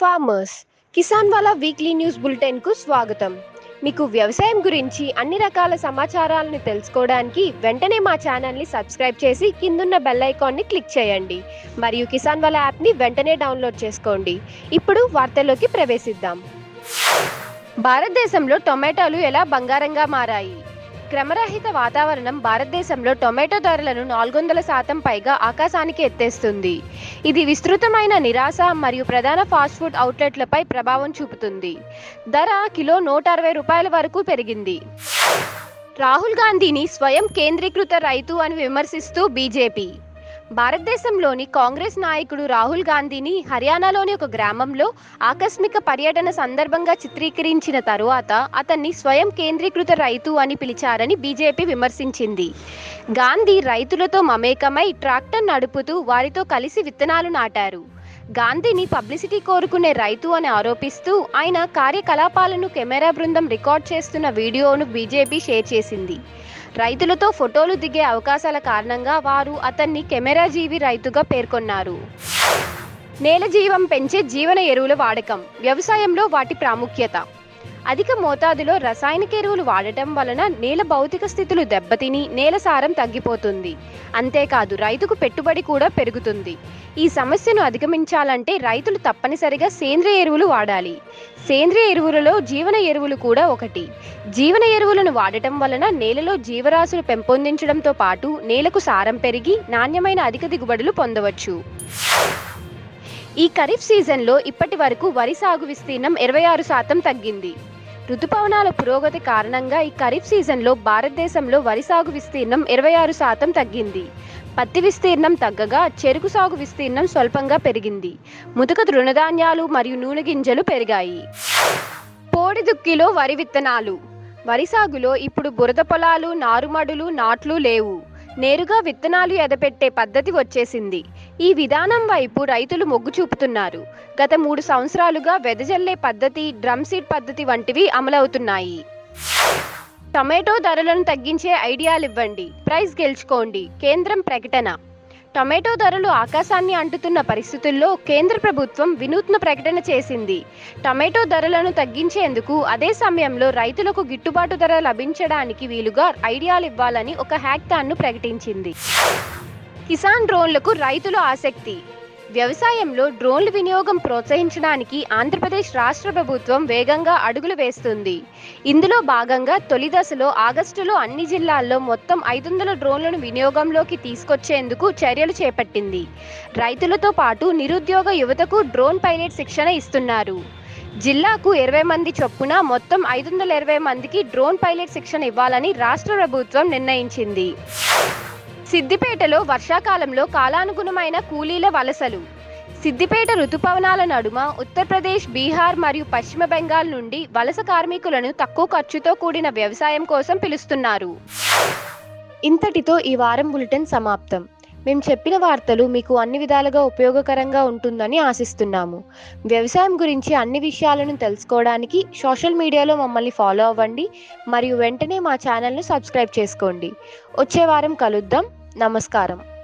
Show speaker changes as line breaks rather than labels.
Farmers. Kisan వాలా weekly news బులెటిన్కు స్వాగతం. మీకు వ్యవసాయం గురించి అన్ని రకాల సమాచారాలను తెలుసుకోవడానికి వెంటనే మా ఛానల్ని సబ్స్క్రైబ్ చేసి కిందున్న బెల్ ఐకాన్ని క్లిక్ చేయండి. మరియు కిసాన్ వాలా యాప్ని వెంటనే డౌన్లోడ్ చేసుకోండి. ఇప్పుడు వార్తల్లోకి ప్రవేశిద్దాం. భారతదేశంలో టొమాటోలు ఎలా బంగారంగా మారాయి? క్రమరహిత వాతావరణం భారతదేశంలో టొమాటో ధరలను నాలుగు వందల శాతం పైగా ఆకాశానికి ఎత్తేస్తుంది. ఇది విస్తృతమైన నిరాశ మరియు ప్రధాన ఫాస్ట్ ఫుడ్ అవుట్లెట్లపై ప్రభావం చూపుతుంది. ధర కిలో నూట అరవై రూపాయల వరకు పెరిగింది. రాహుల్ గాంధీని స్వయం కేంద్రీకృత రైతు అని విమర్శిస్తూ బీజేపీ. భారతదేశంలోని కాంగ్రెస్ నాయకుడు రాహుల్ గాంధీని హర్యానాలోని ఒక గ్రామంలో ఆకస్మిక పర్యటన సందర్భంగా చిత్రీకరించిన తరువాత అతన్ని స్వయం కేంద్రీకృత రైతు అని పిలిచారని బీజేపీ విమర్శించింది. గాంధీ రైతులతో మమేకమై ట్రాక్టర్ నడుపుతూ వారితో కలిసి విత్తనాలు నాటారు. గాంధీని పబ్లిసిటీ కోరుకునే రైతు అని ఆరోపిస్తూ ఆయన కార్యకలాపాలను కెమెరా బృందం రికార్డ్ చేస్తున్న వీడియోను బీజేపీ షేర్ చేసింది. రైతులతో ఫోటోలు దిగే అవకాశాల కారణంగా వారు అతన్ని కెమెరా జీవి రైతుగా పేర్కొన్నారు. నేల జీవం పెంచే జీవన ఎరువుల వాడకం వ్యవసాయంలో వాటి ప్రాముఖ్యత. అధిక మోతాదులో రసాయనిక ఎరువులు వాడటం వలన నేల భౌతిక స్థితులు దెబ్బతిని నేల సారం తగ్గిపోతుంది. అంతేకాదు రైతుకు పెట్టుబడి కూడా పెరుగుతుంది. ఈ సమస్యను అధిగమించాలంటే రైతులు తప్పనిసరిగా సేంద్రియ ఎరువులు వాడాలి. సేంద్రియ ఎరువులలో జీవన ఎరువులు కూడా ఒకటి. జీవన ఎరువులను వాడటం వలన నేలలో జీవరాశులు పెంపొందించడంతో పాటు నేలకు సారం పెరిగి నాణ్యమైన అధిక దిగుబడులు పొందవచ్చు. ఈ ఖరీఫ్ సీజన్లో ఇప్పటి వరకు వరి సాగు విస్తీర్ణం ఇరవై ఆరు శాతం తగ్గింది. ఋతుపవనాల పురోగతి కారణంగా ఈ ఖరీఫ్ సీజన్లో భారతదేశంలో వరి సాగు విస్తీర్ణం ఇరవై ఆరు శాతం తగ్గింది. పత్తి విస్తీర్ణం తగ్గగా చెరుకు సాగు విస్తీర్ణం స్వల్పంగా పెరిగింది. ముతక తృణధాన్యాలు మరియు నూనె గింజలు పెరిగాయి. పోడి దుక్కిలో వరి విత్తనాలు. వరి సాగులో ఇప్పుడు బురద పొలాలు నారుమడులు నాట్లు లేవు. నేరుగా విత్తనాలు ఎదపెట్టే పద్ధతి వచ్చేసింది. ఈ విధానం వైపు రైతులు మొగ్గు చూపుతున్నారు. గత మూడు సంవత్సరాలుగా వెదజల్లే పద్ధతి డ్రమ్ సీడ్ పద్ధతి వంటివి అమలవుతున్నాయి. టొమాటో ధరలను తగ్గించే ఐడియాలు ఇవ్వండి ప్రైజ్ గెలుచుకోండి. కేంద్రం ప్రకటన. టొమాటో ధరలు ఆకాశాన్ని అంటుతున్న పరిస్థితుల్లో కేంద్ర ప్రభుత్వం వినూత్న ప్రకటన చేసింది. టొమాటో ధరలను తగ్గించేందుకు అదే సమయంలో రైతులకు గిట్టుబాటు ధర లభించడానికి వీలుగా ఐడియాలు ఇవ్వాలని ఒక హ్యాక్థాన్ను ప్రకటించింది. కిసాన్ డ్రోన్లకు రైతుల ఆసక్తి. వ్యవసాయంలో డ్రోన్ల వినియోగం ప్రోత్సహించడానికి ఆంధ్రప్రదేశ్ రాష్ట్ర ప్రభుత్వం వేగంగా అడుగులు వేస్తుంది. ఇందులో భాగంగా తొలి దశలో ఆగస్టులో అన్ని జిల్లాల్లో మొత్తం ఐదు వందల డ్రోన్లను వినియోగంలోకి తీసుకొచ్చేందుకు చర్యలు చేపట్టింది. రైతులతో పాటు నిరుద్యోగ యువతకు డ్రోన్ పైలట్ శిక్షణ ఇస్తున్నారు. జిల్లాకు ఇరవై మంది చొప్పున మొత్తం ఐదు వందల ఇరవై మందికి డ్రోన్ పైలట్ శిక్షణ ఇవ్వాలని రాష్ట్ర ప్రభుత్వం నిర్ణయించింది. సిద్దిపేటలో వర్షాకాలంలో కాలానుగుణమైన కూలీల వలసలు. సిద్దిపేట ఋతుపవనాల నడుమ ఉత్తరప్రదేశ్ బీహార్ మరియు పశ్చిమ బెంగాల్ నుండి వలస కార్మికులను తక్కువ ఖర్చుతో కూడిన వ్యవసాయం కోసం పిలుస్తున్నారు. ఇంతటితో ఈ వారం బులెటిన్ సమాప్తం. మేము చెప్పిన వార్తలు మీకు అన్ని విధాలుగా ఉపయోగకరంగా ఉంటుందని ఆశిస్తున్నాము. వ్యవసాయం గురించి అన్ని విషయాలను తెలుసుకోవడానికి సోషల్ మీడియాలో మమ్మల్ని ఫాలో అవ్వండి. మరియు వెంటనే మా ఛానల్ను సబ్స్క్రైబ్ చేసుకోండి. వచ్చే వారం కలుద్దాం. నమస్కారం.